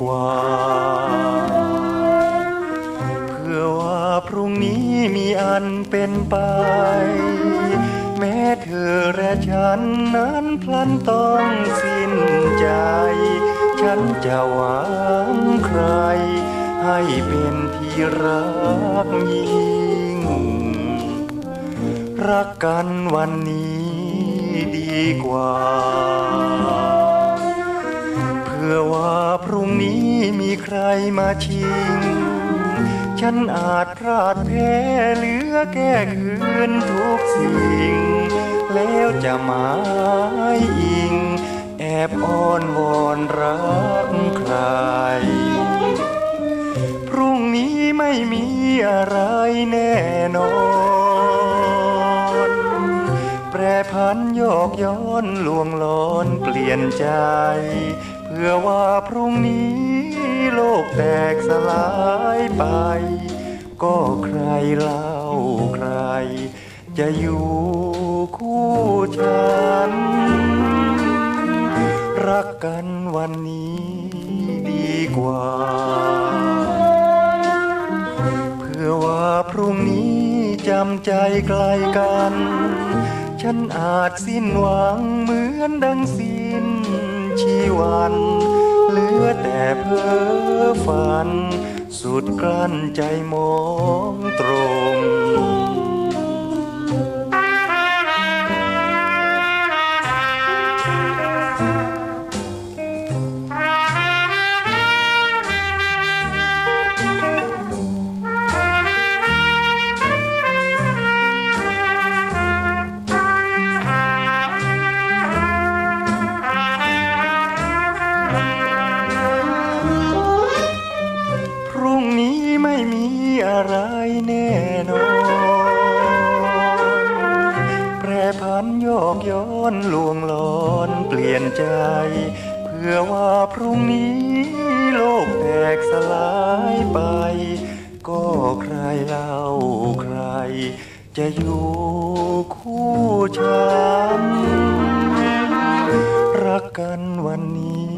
กว่า เพื่อว่าพรุ่งนี้มีอันเป็นไป แม้เธอและฉันนั้นพลันต้องสิ้นใจ ฉันจะหวังใคร ให้เป็นที่รักยิ่ง รักกันวันนี้ดีกว่า เพื่อว่าพรุ่งนี้มีใครมาชิง ฉันอาจพลาดแพ้เหลือแก้คืนทุกสิ่ง แล้วจะหมายอิง แอบอ้อนวอนรักใคร พรุ่งนี้ไม่มีอะไรแน่นอนแปรพันโยกย้อนลวงลอนเปลี่ยนใจ เพื่อว่าพรุ่งนี้โลกแตกสลายไป ก็ใครเล่าใคร จะอยู่คู่ฉัน รักกันวันนี้ดีกว่า เพื่อว่าพรุ่งนี้จำใจไกลกัน ฉันอาจสิ้นหวังเหมือนดังสิ้น ชีวันเหลือแต่เพ้อฝัน สุดกลั้นใจมอง พรุ่งนี้ไม่มีอะไรแน่นอน แปรพันโยกย้อนลวงลอนเปลี่ยนใจ เพื่อว่าพรุ่งนี้โลกแตกสลายไป ก็ใครเล่าใคร จะอยู่คู่ฉันรักกันวันนี้